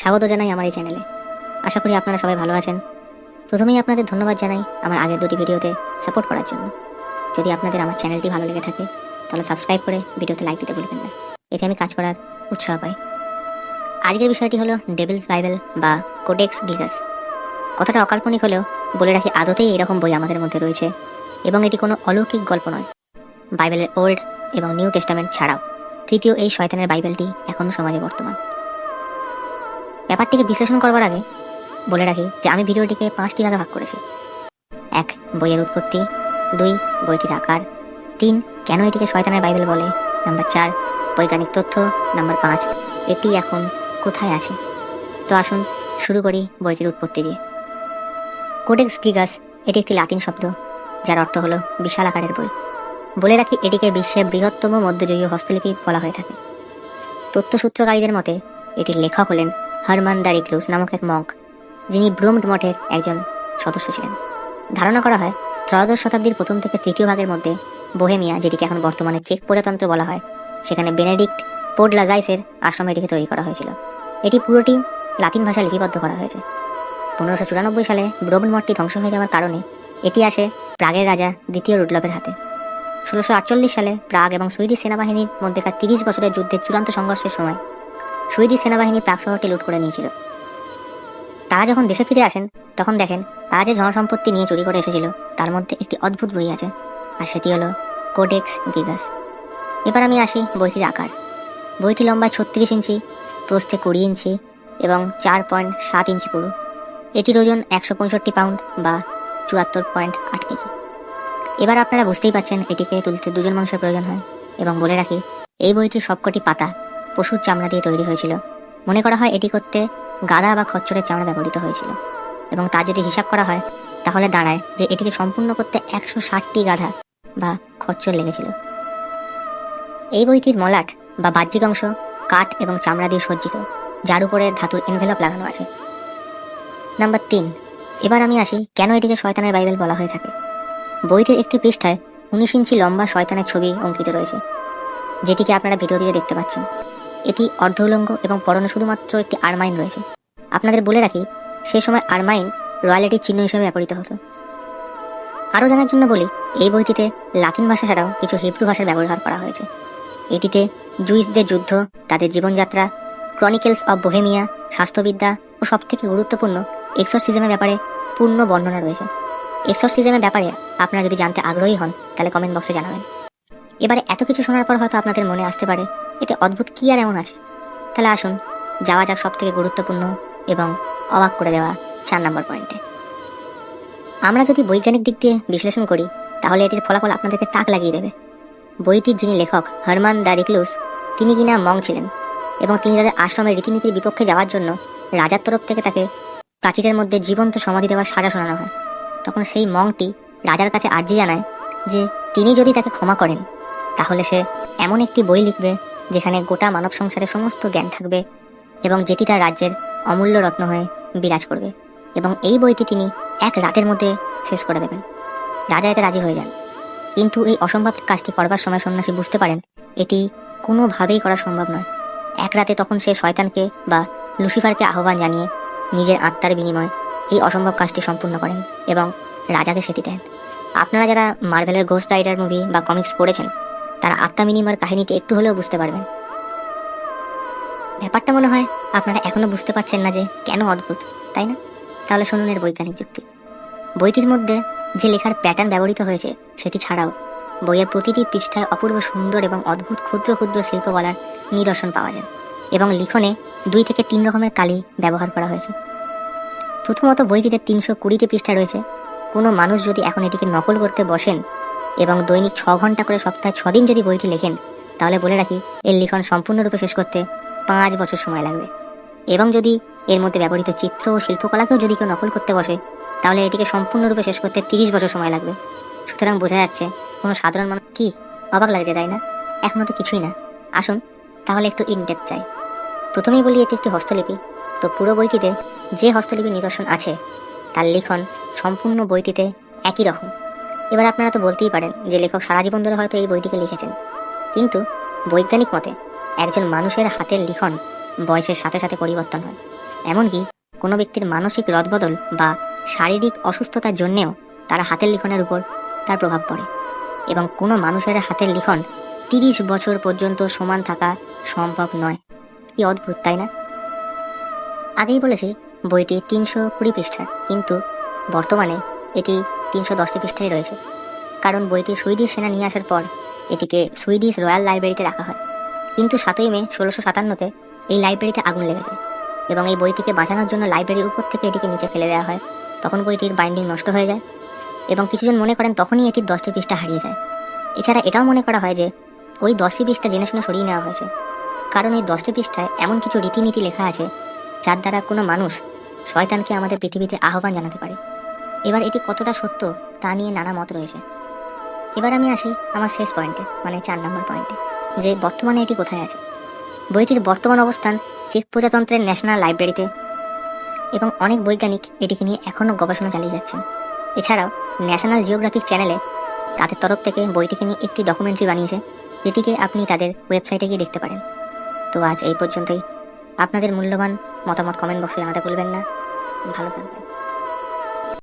স্বাগত জানাই আমার এই চ্যানেলে। আশা করি আপনারা সবাই ভালো আছেন। প্রথমেই আপনাদের ধন্যবাদ জানাই আমার আগের দুটি ভিডিওতে সাপোর্ট করার জন্য। যদি আপনাদের আমার চ্যানেলটি ভালো লেগে থাকে, তাহলে সাবস্ক্রাইব করে ভিডিওতে লাইক দিতে ভুলবেন না। এতে আমি কাজ করার উৎসাহ পাই। আজকের বিষয়টি হলো ডেভিলস বাইবেল বা কোডেক্স গিগাস কথাটা অকাল্পনিক হলেও বলে রাখি আদতেই এরকম বই আমাদের মধ্যে রয়েছে এবং এটি কোনো অলৌকিক গল্প নয়। বাইবেলের ওল্ড এবং নিউ টেস্টামেন্ট ছাড়াও তৃতীয় এই শয়তানের বাইবেলটি এখনও সমাজে বর্তমান। ব্যাপারটিকে বিশ্লেষণ করবার আগে বলে রাখি যে আমি ভিডিওটিকে পাঁচটি ভাগে ভাগ করেছি। এক, বইয়ের উৎপত্তি। দুই, বইটির আকার। তিন, কেন এটিকে শয়তানের বাইবেল বলে? নাম্বার চার, বৈজ্ঞানিক তথ্য। নাম্বার পাঁচ, এটি এখন কোথায় আছে? তো আসুন শুরু করি বইটির উৎপত্তি দিয়ে। কোডেক্স গিগাস এটি একটি লাতিন শব্দ, যার অর্থ হলো বিশাল আকারের বই। বলে রাখি এটিকে বিশ্বের বৃহত্তম মধ্যযুগীয় হস্তলিপি বলা হয়ে থাকে। তথ্যসূত্রকারীদের মতে, এটির লেখক হলেন হারমান দারিক্লুস নামক এক মঙ্ক যিনি ব্রোমড মঠের একজন সদস্য ছিলেন। ধারণা করা হয়, ত্রয়োদশ শতাব্দীর প্রথম থেকে তৃতীয় ভাগের মধ্যে বোহেমিয়া, যেটিকে এখন বর্তমানে চেক প্রজাতন্ত্র বলা হয়, সেখানে বেনেডিক্ট পোর্ট লাজাইসের আশ্রমে এটিকে তৈরি করা হয়েছিল। এটি পুরোটি লাতিন ভাষায় লিপিবদ্ধ করা হয়েছে। পনেরোশো চুরানব্বই সালে ব্রোমড মঠটি ধ্বংস হয়ে যাওয়ার কারণে এটি আসে প্রাগের রাজা দ্বিতীয় রুডলভের হাতে। ষোলোশো সালে প্রাগ এবং সুইডিশ সেনাবাহিনীর মধ্যেকার তিরিশ বছরের যুদ্ধের চূড়ান্ত সংঘর্ষের সময় সুইডিশ সেনাবাহিনী প্রাগ শহরটি লুট করে নিয়েছিল। তারা যখন দেশে ফিরে আসেন, তখন দেখেন তারা যে ঝড় সম্পত্তি নিয়ে চুরি করে এসেছিল। তার মধ্যে একটি অদ্ভুত বই আছে, আর সেটি হলো কোডেক্স গিগাস এবার আমি আসি বইটির আকার। বইটি লম্বায় ছত্রিশ ইঞ্চি, প্রস্থে কুড়ি ইঞ্চি এবং চার পয়েন্ট সাত ইঞ্চি পুরু। এটির ওজন একশো পঁয়ষট্টি পাউন্ড বা চুয়াত্তর পয়েন্ট আট কেজি। এবার আপনারা বুঝতেই পাচ্ছেন এটিকে তুলতে দুজন মানুষের প্রয়োজন হয়। এবং বলে রাখি, এই বইটির সবকটি পাতা পশুর চামড়া দিয়ে তৈরি হয়েছিল। মনে করা হয় এটি করতে গাদা বা খচ্চরের চামড়া ব্যবহৃত হয়েছিল। এবং তার যদি হিসাব করা হয়, তাহলে দাঁড়ায় যে এটিকে সম্পূর্ণ করতে একশো ষাটটি গাধা বা খচ্চর লেগেছিল। এই বইটির মলাট বা বাহ্যিক অংশ কাঠ এবং চামড়া দিয়ে সজ্জিত, যার উপরে ধাতুর এনভেলপ লাগানো আছে। নাম্বার তিন। এবার আমি আসি কেন এটিকে শয়তানের বাইবেল বলা হয়ে থাকে। বইটির একটি পৃষ্ঠায় উনিশ ইঞ্চি লম্বা শয়তানের ছবি অঙ্কিত রয়েছে, যেটিকে আপনারা ভিডিও দিয়ে দেখতে পাচ্ছেন। এটি অর্ধ উলঙ্গ এবং পরনে শুধুমাত্র একটি আরমাইন রয়েছে। আপনাদের বলে রাখি, সে সময় আরমাইন রয়্যালিটির চিহ্ন হিসেবে ব্যবহৃত হতো। আরও জানার জন্য বলি, এই বইটিতে লাতিন ভাষা ছাড়াও কিছু হিব্রু ভাষার ব্যবহার করা হয়েছে। এটিতে জুইসদের যুদ্ধ, তাদের জীবনযাত্রা, ক্রনিকেলস অব বোহেমিয়া, স্বাস্থ্যবিদ্যা ও সবথেকে গুরুত্বপূর্ণ এক্সরসিজমের ব্যাপারে পূর্ণ বর্ণনা রয়েছে। এক্সরসিজমের ব্যাপারে আপনারা যদি জানতে আগ্রহী হন, তাহলে কমেন্ট বক্সে জানাবেন। এবারে এত কিছু শোনার পর হয়তো আপনাদের মনে আসতে পারে এতে অদ্ভুত কি আর এমন আছে? তাহলে আসুন, যাওয়া যাক সব থেকে গুরুত্বপূর্ণ এবং অবাক করে দেওয়া চার নম্বর পয়েন্টে। আমরা যদি বৈজ্ঞানিক দিক দিয়ে বিশ্লেষণ করি, তাহলে এটির ফলাফল আপনাদেরকে তাক লাগিয়ে দেবে। বইটির যিনি লেখক হারমান দারিকলুস, তিনি কিনা মং ছিলেন এবং তিনি তাদের আশ্রমের রীতিনীতির বিপক্ষে যাওয়ার জন্য রাজার তরফ থেকে তাকে প্রাচীরের মধ্যে জীবন্ত সমাধি দেওয়ার সাজা শোনানো হয়। তখন সেই মংটি রাজার কাছে আর্জি জানায় যে তিনি যদি তাকে ক্ষমা করেন, তাহলে সে এমন একটি বই লিখবে যেখানে গোটা মানব সংসারের সমস্ত জ্ঞান থাকবে এবং যেটি তার রাজ্যের অমূল্য রত্ন হয়ে বিরাজ করবে এবং এই বইটি তিনি এক রাতের মধ্যে শেষ করে দেবেন। রাজা এতে রাজি হয়ে যান। কিন্তু এই অসম্ভব কাজটি করবার সময় সন্ন্যাসী বুঝতে পারেন, এটি কোনোভাবেই করা সম্ভব নয়। এক রাতে তখন সে শয়তানকে বা লুসিফারকে আহ্বান জানিয়ে নিজের আত্মার বিনিময় এই অসম্ভব কাজটি সম্পূর্ণ করেন এবং রাজাকে সেটি দেন। আপনারা যারা মার্ভেলের গোস্ট রাইডার মুভি বা কমিক্স পড়েছেন তারা আত্মা বিনিময়ের কাহিনীটি একটু হলেও বুঝতে পারবেন। ব্যাপারটা মনে হয় আপনারা এখনও বুঝতে পারছেন না যে কেন অদ্ভুত, তাই না? তাহলে শুনুন এর বৈজ্ঞানিক যুক্তি। বইটির মধ্যে যে লেখার প্যাটার্ন ব্যবহৃত হয়েছে সেটি ছাড়াও বইয়ের প্রতিটি পৃষ্ঠায় অপূর্ব সুন্দর এবং অদ্ভুত ক্ষুদ্র ক্ষুদ্র শিল্পকলার নিদর্শন পাওয়া যায় এবং লিখনে দুই থেকে তিন রকমের কালি ব্যবহার করা হয়েছে। প্রথমত বইটিতে তিনশো কুড়িটি পৃষ্ঠা রয়েছে। কোনো মানুষ যদি এখন এটিকে নকল করতে বসেন এবং দৈনিক ছ ঘণ্টা করে সপ্তাহে ছদিন যদি বইটি লেখেন, তাহলে বলে রাখি, এর লিখন সম্পূর্ণরূপে শেষ করতে পাঁচ বছর সময় লাগবে। এবং যদি এর মধ্যে ব্যবহৃত চিত্র ও শিল্পকলাকেও যদি কেউ নকল করতে বসে, তাহলে এটিকে সম্পূর্ণরূপে শেষ করতে তিরিশ বছর সময় লাগবে। সুতরাং বোঝা যাচ্ছে, কোনো সাধারণ মানুষ কি অবাক লাগছে, তাই না? এখনও তো কিছুই না। আসুন, তাহলে একটু ইনডেপ চাই। প্রথমেই বলি, এটি একটি হস্তলিপি। তো পুরো বইটিতে যে হস্তলিপি নিদর্শন আছে, তার লিখন সম্পূর্ণ বইটিতে একই রকম। এবার আপনারা তো বলতেই পারেন যে লেখক সারা জীবন ধরে হয়তো এই বইটিকে লিখেছেন। কিন্তু বৈজ্ঞানিক মতে একজন মানুষের হাতের লিখন বয়সের সাথে সাথে পরিবর্তন হয়। এমনকি কোনো ব্যক্তির মানসিক রদবদল বা শারীরিক অসুস্থতার জন্যেও তার হাতের লিখনের উপর তার প্রভাব পড়ে। এবং কোনো মানুষের হাতের লিখন তিরিশ বছর পর্যন্ত সমান থাকা সম্ভব নয়। কি অদ্ভুত, তাই না? আগেই বলেছি, বইটি তিনশো কুড়ি পৃষ্ঠার। কিন্তু বর্তমানে এটি তিনশো দশটি পৃষ্ঠায় রয়েছে। কারণ বইটি সুইডিশ সেনা নিয়ে আসার পর এটিকে সুইডিশ রয়্যাল লাইব্রেরিতে রাখা হয়। কিন্তু সাতই মে ষোলোশো সাতান্নতে এই লাইব্রেরিতে আগুন লেগে যায় এবং এই বইটিকে বাঁচানোর জন্য লাইব্রেরির উপর থেকে এটিকে নিচে ফেলে দেওয়া হয়। তখন বইটির বাইন্ডিং নষ্ট হয়ে যায় এবং কিছুজন মনে করেন তখনই এটির দশটি পৃষ্ঠা হারিয়ে যায়। এছাড়া এটাও মনে করা হয় যে ওই দশটি পৃষ্ঠা জেনে শুনে সরিয়ে নেওয়া হয়েছে। কারণ এই দশটি পৃষ্ঠায় এমন কিছু রীতিনীতি লেখা আছে যার দ্বারা কোনো মানুষ শয়তানকে আমাদের পৃথিবীতে আহ্বান জানাতে পারে। এবার এটি কতটা সত্য তা নিয়ে নানা মত রয়েছে। এবার আমি আসি আমার শেষ পয়েন্টে মানে চার নম্বর পয়েন্টে যে বর্তমানে এটি কোথায় আছে? বইটির বর্তমান অবস্থান চেক প্রজাতন্ত্রের ন্যাশনাল লাইব্রেরিতে এবং অনেক বৈজ্ঞানিক এটিকে নিয়ে এখনও গবেষণা চালিয়ে যাচ্ছেন। এছাড়াও ন্যাশনাল জিওগ্রাফিক চ্যানেলে তাদের তরফ থেকে বইটিকে নিয়ে একটি ডকুমেন্টারি বানিয়েছে, যেটিকে আপনি তাদের ওয়েবসাইটে গিয়ে দেখতে পারেন। তো আজ এই পর্যন্তই। আপনাদের মূল্যবান মতামত কমেন্ট বক্সে জানাতে ভুলবেন না। ভালো থাকবেন।